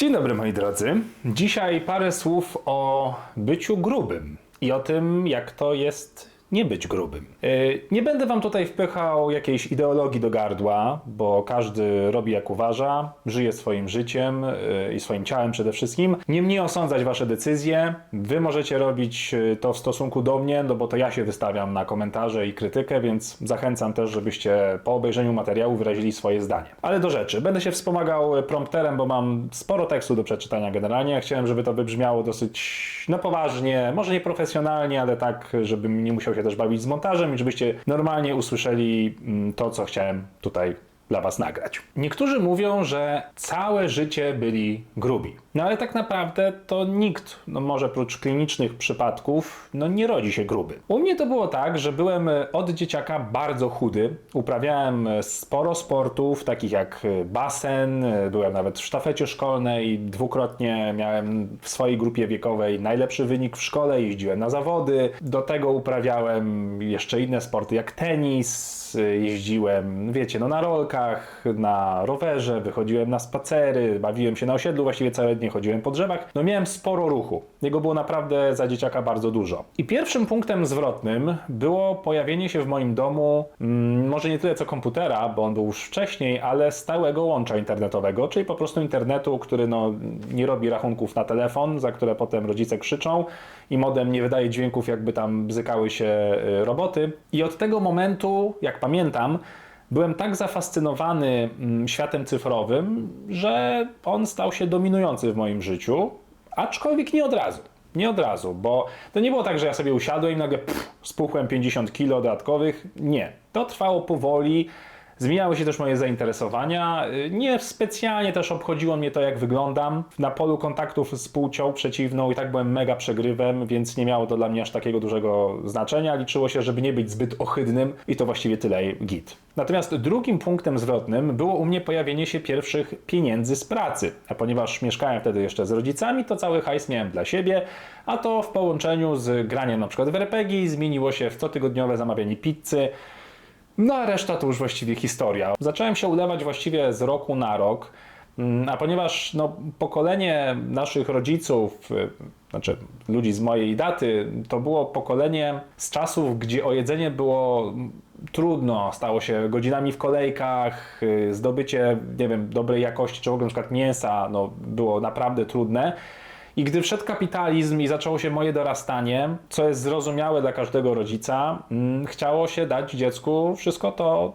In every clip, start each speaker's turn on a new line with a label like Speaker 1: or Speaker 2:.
Speaker 1: Dzień dobry moi drodzy. Dzisiaj parę słów o byciu grubym i o tym, jak to jest nie być grubym. Yy, Nie będę wam tutaj wpychał jakiejś ideologii do gardła, bo każdy robi jak uważa, żyje swoim życiem yy, i swoim ciałem przede wszystkim. Nie mnie osądzać wasze decyzje. Wy możecie robić yy, to w stosunku do mnie, no bo to ja się wystawiam na komentarze i krytykę, więc zachęcam też, żebyście po obejrzeniu materiału wyrazili swoje zdanie. Ale do rzeczy. Będę się wspomagał prompterem, bo mam sporo tekstu do przeczytania generalnie. Chciałem, żeby to wybrzmiało dosyć no poważnie, może nie profesjonalnie, ale tak, żebym nie musiał się też bawić z montażem i żebyście normalnie usłyszeli mm, to, co chciałem tutaj dla Was nagrać. Niektórzy mówią, że całe życie byli grubi. No ale tak naprawdę to nikt, no może prócz klinicznych przypadków, no nie rodzi się gruby. U mnie to było tak, że byłem e, od dzieciaka bardzo chudy. Uprawiałem e, sporo sportów, takich jak e, basen, byłem nawet w sztafecie szkolnej, dwukrotnie miałem w swojej grupie wiekowej najlepszy wynik w szkole, jeździłem na zawody. Do tego uprawiałem jeszcze inne sporty jak tenis, jeździłem, wiecie, no na rolkach, na rowerze, wychodziłem na spacery, bawiłem się na osiedlu właściwie całe dnie, chodziłem po drzewach. No miałem sporo ruchu. Jego było naprawdę za dzieciaka bardzo dużo. I pierwszym punktem zwrotnym było pojawienie się w moim domu, mm, może nie tyle co komputera, bo on był już wcześniej, ale stałego łącza internetowego, czyli po prostu internetu, który no, nie robi rachunków na telefon, za które potem rodzice krzyczą i modem nie wydaje dźwięków, jakby tam bzykały się y, roboty. I od tego momentu, jak pamiętam, byłem tak zafascynowany mm, światem cyfrowym, że on stał się dominujący w moim życiu, aczkolwiek nie od razu. Nie od razu, bo to nie było tak, że ja sobie usiadłem i nagle pff, spuchłem 50 kilo dodatkowych. Nie. To trwało powoli. Zmieniały się też moje zainteresowania. Y, Nie specjalnie też obchodziło mnie to, jak wyglądam. Na polu kontaktów z płcią przeciwną i tak byłem mega przegrywem, więc nie miało to dla mnie aż takiego dużego znaczenia. Liczyło się, żeby nie być zbyt ohydnym i to właściwie tyle git. Natomiast drugim punktem zwrotnym było u mnie pojawienie się pierwszych pieniędzy z pracy. A ponieważ mieszkałem wtedy jeszcze z rodzicami, to cały hajs miałem dla siebie, a to w połączeniu z graniem na przykład w RPG zmieniło się w cotygodniowe zamawianie pizzy, no a reszta to już właściwie historia. Zacząłem się ulewać właściwie z roku na rok, Mm, a ponieważ no, pokolenie naszych rodziców, y, znaczy ludzi z mojej daty, to było pokolenie z czasów, gdzie o jedzenie było trudno, stało się godzinami w kolejkach, y, zdobycie, nie wiem, dobrej jakości, czy w ogóle na przykład mięsa, no, było naprawdę trudne. I gdy wszedł kapitalizm i zaczęło się moje dorastanie, co jest zrozumiałe dla każdego rodzica, mm, chciało się dać dziecku wszystko to,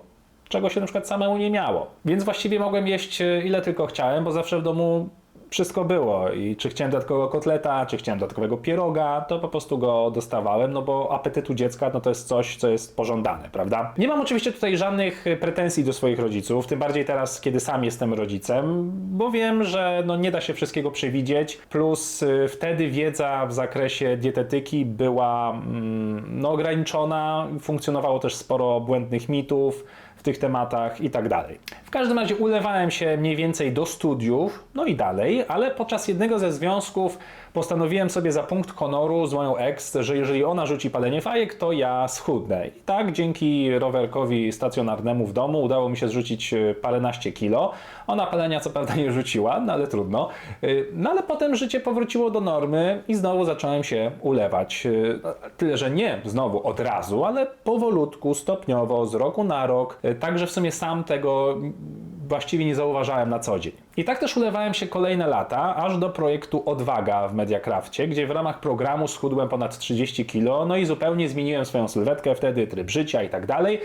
Speaker 1: czego się na przykład samemu nie miało. Więc właściwie mogłem jeść e, ile tylko chciałem, bo zawsze w domu wszystko było. I czy chciałem dodatkowego kotleta, czy chciałem dodatkowego pieroga, to po prostu go dostawałem, no bo apetytu dziecka no to jest coś, co jest pożądane, prawda? Nie mam oczywiście tutaj żadnych pretensji do swoich rodziców, tym bardziej teraz, kiedy sam jestem rodzicem, bo wiem, że no nie da się wszystkiego przewidzieć, plus y, wtedy wiedza w zakresie dietetyki była mm, no, ograniczona, funkcjonowało też sporo błędnych mitów, tych tematach i tak dalej. W każdym razie ulewałem się mniej więcej do studiów, no i dalej, ale podczas jednego ze związków postanowiłem sobie za punkt honoru z moją ex, że jeżeli ona rzuci palenie fajek, to ja schudnę. I tak dzięki rowerkowi stacjonarnemu w domu udało mi się zrzucić e, paręnaście kilo. Ona palenia co prawda nie rzuciła, no ale trudno. E, No ale potem życie powróciło do normy i znowu zacząłem się ulewać. E, Tyle, że nie znowu od razu, ale powolutku, stopniowo, z roku na rok. Także w sumie sam tego właściwie nie zauważałem na co dzień. I tak też ulewałem się kolejne lata, aż do projektu Odwaga w Mediacrafcie, gdzie w ramach programu schudłem ponad 30 kg, no i zupełnie zmieniłem swoją sylwetkę wtedy, tryb życia i tak dalej.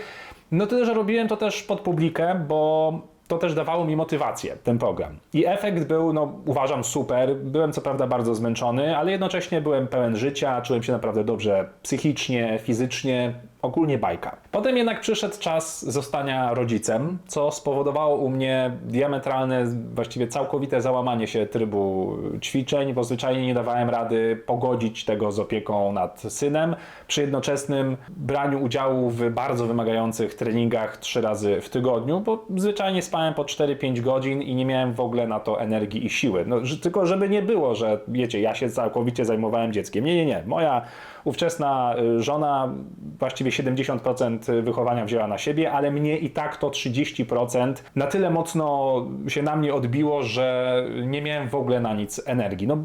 Speaker 1: No tyle, że robiłem to też pod publikę, bo to też dawało mi motywację, ten program. I efekt był, no uważam, super. Byłem co prawda bardzo zmęczony, ale jednocześnie byłem pełen życia, czułem się naprawdę dobrze psychicznie, fizycznie, ogólnie bajka. Potem jednak przyszedł czas zostania rodzicem, co spowodowało u mnie diametralne, właściwie całkowite załamanie się trybu ćwiczeń, bo zwyczajnie nie dawałem rady pogodzić tego z opieką nad synem, przy jednoczesnym braniu udziału w bardzo wymagających treningach trzy razy w tygodniu, bo zwyczajnie spałem po 4-5 godzin i nie miałem w ogóle na to energii i siły. No, tylko żeby nie było, że wiecie, ja się całkowicie zajmowałem dzieckiem. Nie, nie, nie. Moja ówczesna y, żona właściwie prawie 70% wychowania wzięła na siebie, ale mnie i tak to 30% na tyle mocno się na mnie odbiło, że nie miałem w ogóle na nic energii. No,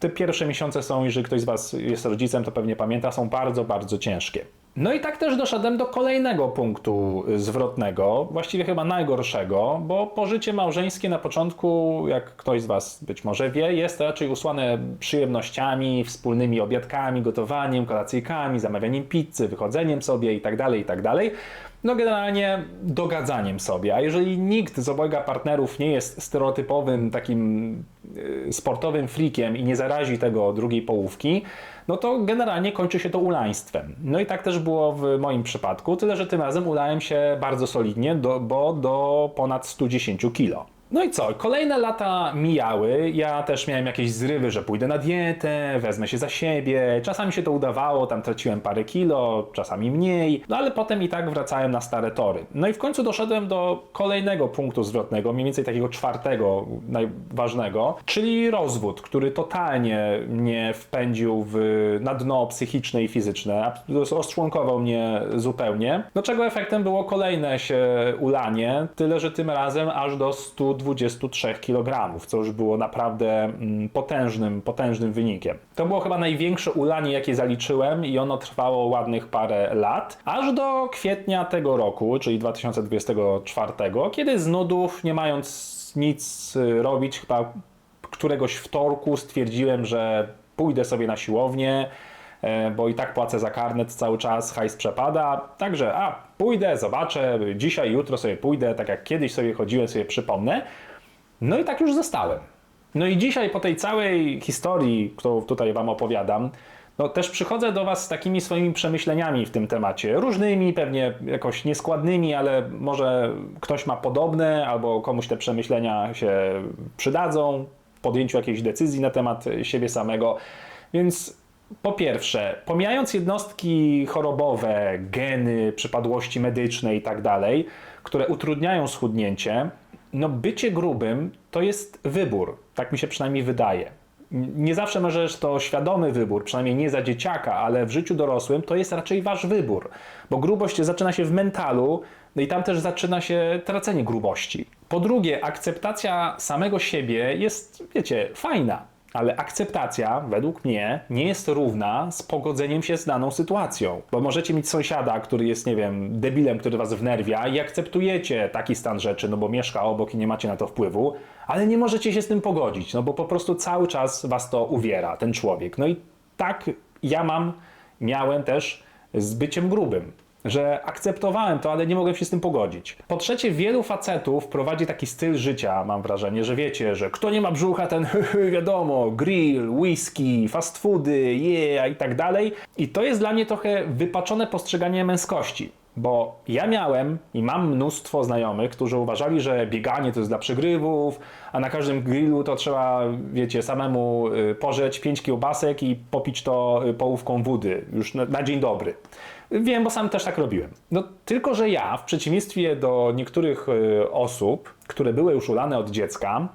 Speaker 1: te pierwsze miesiące są, jeżeli ktoś z Was jest rodzicem, to pewnie pamięta, są bardzo, bardzo ciężkie. No i tak też doszedłem do kolejnego punktu zwrotnego, właściwie chyba najgorszego, bo pożycie małżeńskie na początku, jak ktoś z Was być może wie, jest raczej usłane przyjemnościami, wspólnymi obiadkami, gotowaniem, kolacyjkami, zamawianiem pizzy, wychodzeniem sobie itd., itd. No generalnie dogadzaniem sobie, a jeżeli nikt z obojga partnerów nie jest stereotypowym takim y, sportowym freakiem i nie zarazi tego drugiej połówki, no to generalnie kończy się to ulaństwem. No i tak też było w moim przypadku, tyle że tym razem ulałem się bardzo solidnie, do, bo do ponad 110 kg. No i co? Kolejne lata mijały. Ja też miałem jakieś zrywy, że pójdę na dietę, wezmę się za siebie. Czasami się to udawało, tam traciłem parę kilo, czasami mniej, no ale potem i tak wracałem na stare tory. No i w końcu doszedłem do kolejnego punktu zwrotnego, mniej więcej takiego czwartego, najważnego, czyli rozwód, który totalnie mnie wpędził w, na dno psychiczne i fizyczne, rozczłonkował mnie zupełnie. No czego efektem było kolejne się ulanie, tyle że tym razem aż do 100 123 kg, co już było naprawdę mm, potężnym, potężnym wynikiem. To było chyba największe ulanie, jakie zaliczyłem i ono trwało ładnych parę lat, aż do kwietnia tego roku, czyli 2024, kiedy z nudów, nie mając nic y, robić, chyba któregoś wtorku stwierdziłem, że pójdę sobie na siłownię, bo i tak płacę za karnet cały czas, hajs przepada, także a, pójdę, zobaczę, dzisiaj, jutro sobie pójdę, tak jak kiedyś sobie chodziłem, sobie przypomnę. No i tak już zostałem. No i dzisiaj po tej całej historii, którą tutaj Wam opowiadam, no też przychodzę do Was z takimi swoimi przemyśleniami w tym temacie. Różnymi, pewnie jakoś nieskładnymi, ale może ktoś ma podobne, albo komuś te przemyślenia się przydadzą w podjęciu jakiejś decyzji na temat siebie samego. Więc po pierwsze, pomijając jednostki chorobowe, geny, przypadłości medyczne i tak dalej, które utrudniają schudnięcie, no bycie grubym to jest wybór. Tak mi się przynajmniej wydaje. Nie zawsze możesz to świadomy wybór, przynajmniej nie za dzieciaka, ale w życiu dorosłym to jest raczej wasz wybór, bo grubość zaczyna się w mentalu, no i tam też zaczyna się tracenie grubości. Po drugie, akceptacja samego siebie jest, wiecie, fajna ale akceptacja, według mnie, nie jest równa z pogodzeniem się z daną sytuacją. Bo możecie mieć sąsiada, który jest, nie wiem, debilem, który was wnerwia i akceptujecie taki stan rzeczy, no bo mieszka obok i nie macie na to wpływu, ale nie możecie się z tym pogodzić, no bo po prostu cały czas was to uwiera, ten człowiek. No i tak ja mam, miałem też z byciem grubym że akceptowałem to, ale nie mogłem się z tym pogodzić. Po trzecie, wielu facetów prowadzi taki styl życia, mam wrażenie, że wiecie, że kto nie ma brzucha, ten wiadomo, grill, whisky, fast foody, yeah i tak dalej. I to jest dla mnie trochę wypaczone postrzeganie męskości. Bo ja miałem i mam mnóstwo znajomych, którzy uważali, że bieganie to jest dla przegrywów, a na każdym grillu to trzeba, wiecie, samemu y, pożeć pięć kiełbasek i popić to y, połówką wody, już na, na dzień dobry. Wiem, bo sam też tak robiłem. No tylko, że ja, w przeciwieństwie do niektórych y, osób, które były już ulane od dziecka,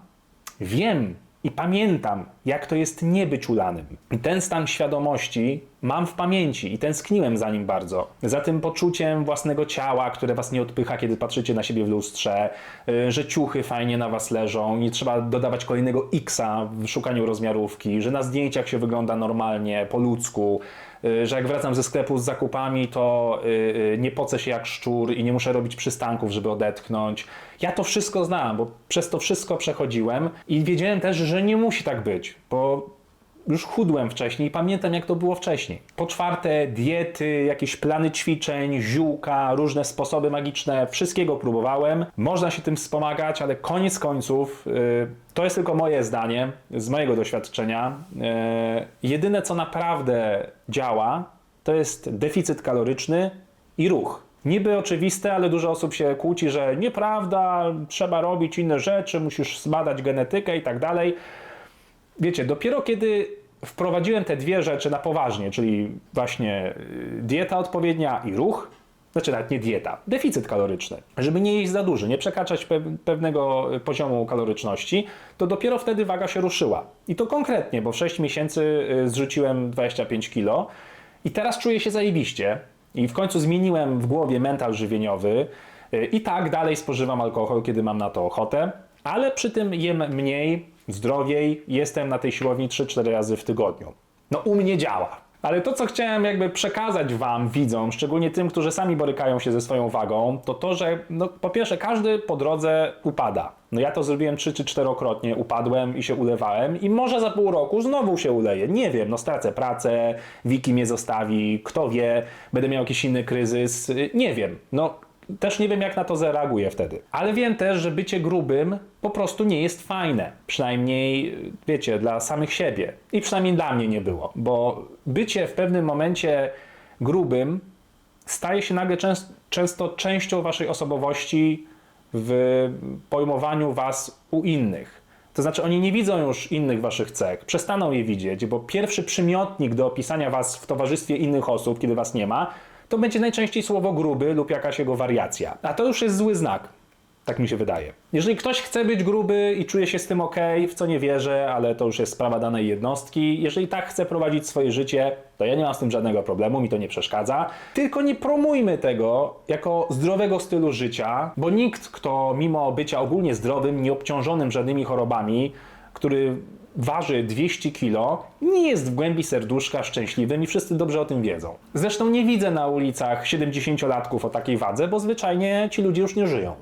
Speaker 1: wiem i pamiętam, jak to jest nie być ulanym. I ten stan świadomości mam w pamięci i tęskniłem za nim bardzo. Za tym poczuciem własnego ciała, które was nie odpycha, kiedy patrzycie na siebie w lustrze, y, że ciuchy fajnie na was leżą, nie trzeba dodawać kolejnego X-a w szukaniu rozmiarówki, że na zdjęciach się wygląda normalnie, po ludzku, y, że jak wracam ze sklepu z zakupami, to y, nie pocę się jak szczur i nie muszę robić przystanków, żeby odetchnąć. Ja to wszystko znam, bo przez to wszystko przechodziłem i wiedziałem też, że nie musi tak być, bo już chudłem wcześniej i pamiętam, jak to było wcześniej. Po czwarte, diety, jakieś plany ćwiczeń, ziółka, różne sposoby magiczne, wszystkiego próbowałem. Można się tym wspomagać, ale koniec końców, yy, to jest tylko moje zdanie, z mojego doświadczenia. Yy, jedyne, co naprawdę działa, to jest deficyt kaloryczny i ruch. Niby oczywiste, ale dużo osób się kłóci, że nieprawda, trzeba robić inne rzeczy, musisz zbadać genetykę i tak dalej. Wiecie, dopiero kiedy wprowadziłem te dwie rzeczy na poważnie, czyli właśnie y, dieta odpowiednia i ruch, znaczy nawet nie dieta, deficyt kaloryczny, żeby nie jeść za dużo, nie przekraczać pewnego poziomu kaloryczności, to dopiero wtedy waga się ruszyła. I to konkretnie, bo w 6 miesięcy y, zrzuciłem 25 kilo i teraz czuję się zajebiście. I w końcu zmieniłem w głowie mental żywieniowy. Y, I tak dalej spożywam alkohol, kiedy mam na to ochotę, ale przy tym jem mniej, zdrowiej, jestem na tej siłowni 3-4 razy w tygodniu. No u mnie działa. Ale to, co chciałem jakby przekazać Wam, widzom, szczególnie tym, którzy sami borykają się ze swoją wagą, to to, że no, po pierwsze każdy po drodze upada. No ja to zrobiłem trzy czy czterokrotnie, upadłem i się ulewałem i może za pół roku znowu się uleję. Nie wiem, no stracę pracę, Wiki mnie zostawi, kto wie, będę miał jakiś inny kryzys, y, nie wiem. No też nie wiem, jak na to zareaguję wtedy. Ale wiem też, że bycie grubym po prostu nie jest fajne. Przynajmniej, wiecie, dla samych siebie. I przynajmniej dla mnie nie było. Bo bycie w pewnym momencie grubym staje się nagle częst- często częścią waszej osobowości w pojmowaniu was u innych. To znaczy, oni nie widzą już innych waszych cech, przestaną je widzieć, bo pierwszy przymiotnik do opisania was w towarzystwie innych osób, kiedy was nie ma, to będzie najczęściej słowo gruby lub jakaś jego wariacja. A to już jest zły znak. Tak mi się wydaje. Jeżeli ktoś chce być gruby i czuje się z tym ok, w co nie wierzę, ale to już jest sprawa danej jednostki, jeżeli tak chce prowadzić swoje życie, to ja nie mam z tym żadnego problemu, mi to nie przeszkadza. Tylko nie promujmy tego jako zdrowego stylu życia, bo nikt, kto mimo bycia ogólnie zdrowym, nieobciążonym żadnymi chorobami, który waży 200 kg, nie jest w głębi serduszka szczęśliwym i wszyscy dobrze o tym wiedzą. Zresztą nie widzę na ulicach 70-latków o takiej wadze, bo zwyczajnie ci ludzie już nie żyją.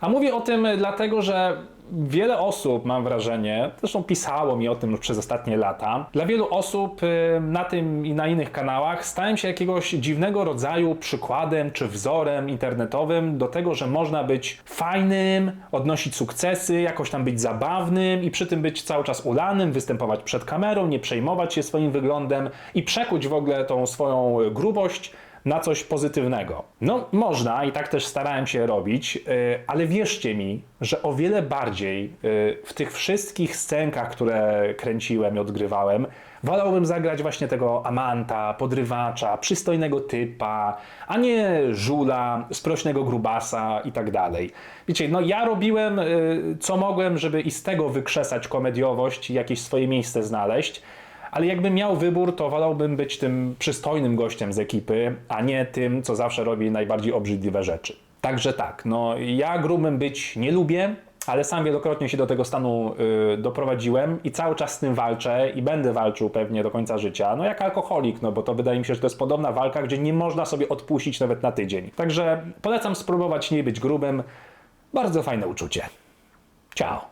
Speaker 1: A mówię o tym dlatego, że wiele osób, mam wrażenie, zresztą pisało mi o tym przez ostatnie lata, dla wielu osób y, na tym i na innych kanałach stałem się jakiegoś dziwnego rodzaju przykładem czy wzorem internetowym do tego, że można być fajnym, odnosić sukcesy, jakoś tam być zabawnym i przy tym być cały czas ulanym, występować przed kamerą, nie przejmować się swoim wyglądem i przekuć w ogóle tą swoją grubość na coś pozytywnego. No, można i tak też starałem się robić, yy, ale wierzcie mi, że o wiele bardziej yy, w tych wszystkich scenkach, które kręciłem i odgrywałem, wolałbym zagrać właśnie tego amanta, podrywacza, przystojnego typa, a nie żula, sprośnego grubasa i tak dalej. Wiecie, no ja robiłem yy, co mogłem, żeby i z tego wykrzesać komediowość i jakieś swoje miejsce znaleźć, ale jakbym miał wybór, to wolałbym być tym przystojnym gościem z ekipy, a nie tym, co zawsze robi najbardziej obrzydliwe rzeczy. Także tak, no ja grubym być nie lubię, ale sam wielokrotnie się do tego stanu y, doprowadziłem i cały czas z tym walczę i będę walczył pewnie do końca życia. No jak alkoholik, no bo to wydaje mi się, że to jest podobna walka, gdzie nie można sobie odpuścić nawet na tydzień. Także polecam spróbować nie być grubym. Bardzo fajne uczucie. Ciao.